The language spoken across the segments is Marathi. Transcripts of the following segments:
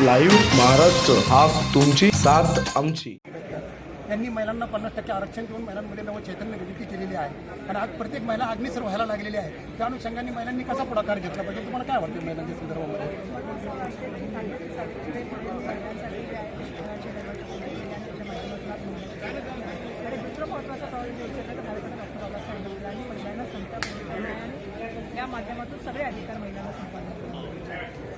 लाईव्ह महाराष्ट्र हा तुमची साथ आमची. यांनी महिलांना पन्नास टक्के आरक्षण देऊन महिलांमध्ये नवं चैतन्य निर्मिती केलेली आहे. आणि आज प्रत्येक महिला अग्निसर व्हायला लागलेली आहे. त्या अनुषंगाने महिलांनी कसा पुढाकार घेतला पाहिजे? तुम्हाला काय वाटतं महिलांच्या संदर्भामध्ये? आणि दुसरं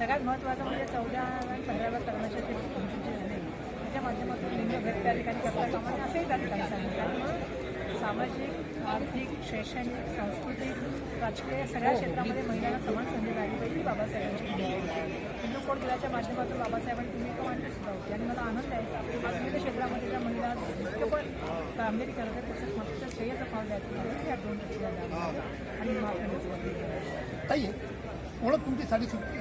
सगळ्यात महत्त्वाचं म्हणजे चौदा आणि पंधराव्या तरुणाच्या ते झाले त्याच्या माध्यमातून लिंगभेद त्या ठिकाणी करता कामा म्हणजे असंही त्या ठिकाणी सांगितलं. त्यामुळं सामाजिक आर्थिक शैक्षणिक सांस्कृतिक राजकीय सगळ्या क्षेत्रामध्ये महिलांना समान संधी मिळाली पाहिजे बाबासाहेबांची. हिंदू कोड दिलाच्या माध्यमातून बाबासाहेबांनी भूमिका मांडली सुद्धा होती. आणि मला आनंद आहे आज विविध क्षेत्रामध्ये ज्या महिला पण कामगिरी करत आहेत तसंच मागचं श्रेयचं पाव द्यायचं या दोन आणि महात्मा ताई ओळख तुमची साधी सोपी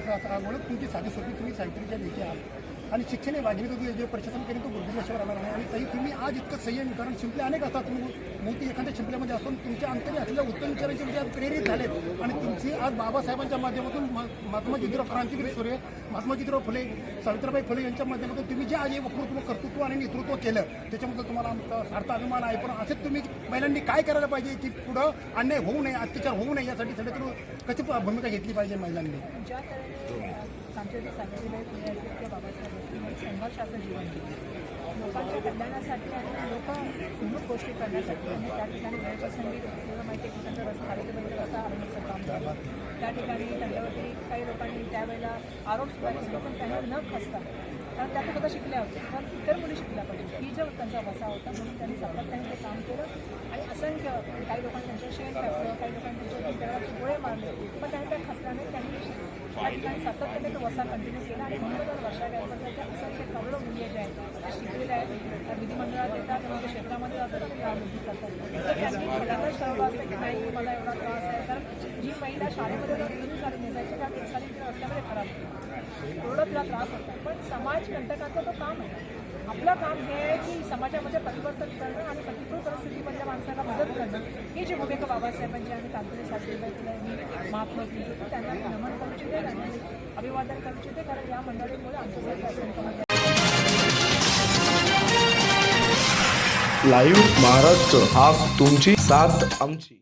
ओळख तुमची साधी सोपी. तुम्ही सावित्रीच्या लेखी आहात. आणि शिक्षण हे वाघिणी जे प्रशासन करेन तो बुद्धिमत्तेवर राहणार नाही. आणि तरी तुम्ही आज इतकं संयम कारण शिंपले अनेक असतात. तुम्ही मोठी एखाद्या शिंपल्यामध्ये असून तुमच्या अंतरी असलेल्या उत्तम विचारांचे विचार प्रेरित झालेत. आणि तुमची आज बाबासाहेबांच्या माध्यमातून महात्मा ज्योतिराव क्रांतिवीर सूर्य महात्मा ज्योतिराव फुले सावित्रीबाई फुले यांच्या माध्यमातून तुम्ही जे आज हे वक्तृत्व कर्तृत्व आणि नेतृत्व केलं त्याच्याबद्दल तुम्हाला आमचा सार्थ अभिमान आहे. पण असेच तुम्ही महिलांनी काय करायला पाहिजे की पुढं अन्याय होऊ नये अत्याचार होऊ नये यासाठी सगळे कशी भूमिका घेतली पाहिजे महिलांनी? ज्या तऱ्हेने आमच्या संघर्षाचं जीवन लोकांच्या कल्याणासाठी आणि लोक खूप गोष्टी करण्यासाठी आणि त्या ठिकाणी वेळप्रसंगी तुला माहिती आहे की त्यांचा रस्ता सावित्रीबाईचा रस्ता आणण्याचं काम झालं त्या ठिकाणी त्यांच्यावरती काही लोकांनी त्यावेळेला आरोप सुद्धा केले त्यांना न खसतात कारण त्या सुद्धा शिकल्या होत्या तर इतर मुली शिकल्या पाहिजे ही जो त्यांचा वसा होता म्हणून त्यांनी सातत्याने ते काम केलं आणि असंख्य काही लोकांनी त्यांच्या शेण टाकलं काही लोकांनी त्यांच्या डोक्यावर गोळे मारले पण त्यांनी त्या सातत्याने तो वसा कंटिन्यू केला आणि म्हणून जर वर्षा व्यापाराच्या असंख्य करोडो मुली ज्या आहेत त्या शिकलेल्या आहेत. त्या विधिमंडळात येतात त्यांच्या क्षेत्रामध्ये जातात आणि राजनीती करतात. तर त्यांनी असतं की नाही मला एवढा त्रास आहे. कारण जी महिला शाळेमध्ये जर तीन साली नेसायची त्या एक साली तिला खराब होती एवढं तिला त्रास होता पण समाज कंटकाचं तो काम आहे. आपलं काम हे आहे की समाजामध्ये परिवर्तन करणं आणि प्रतिकूल परिस्थितीमधल्या माणसाला मदत करणं. हे जे भूमिका बाबासाहेबांची आणि तांत्रिक सावित्रीबाई फुले यांनी महात्मा फुले होती त्यांना मी नमन करू इच्छिते त्यांना अभिवादन करू इच्छिते. कारण या मंडळीमुळे आमच्यासाठी लाईव्ह महाराष्ट्र हा तुमची साथ आमची.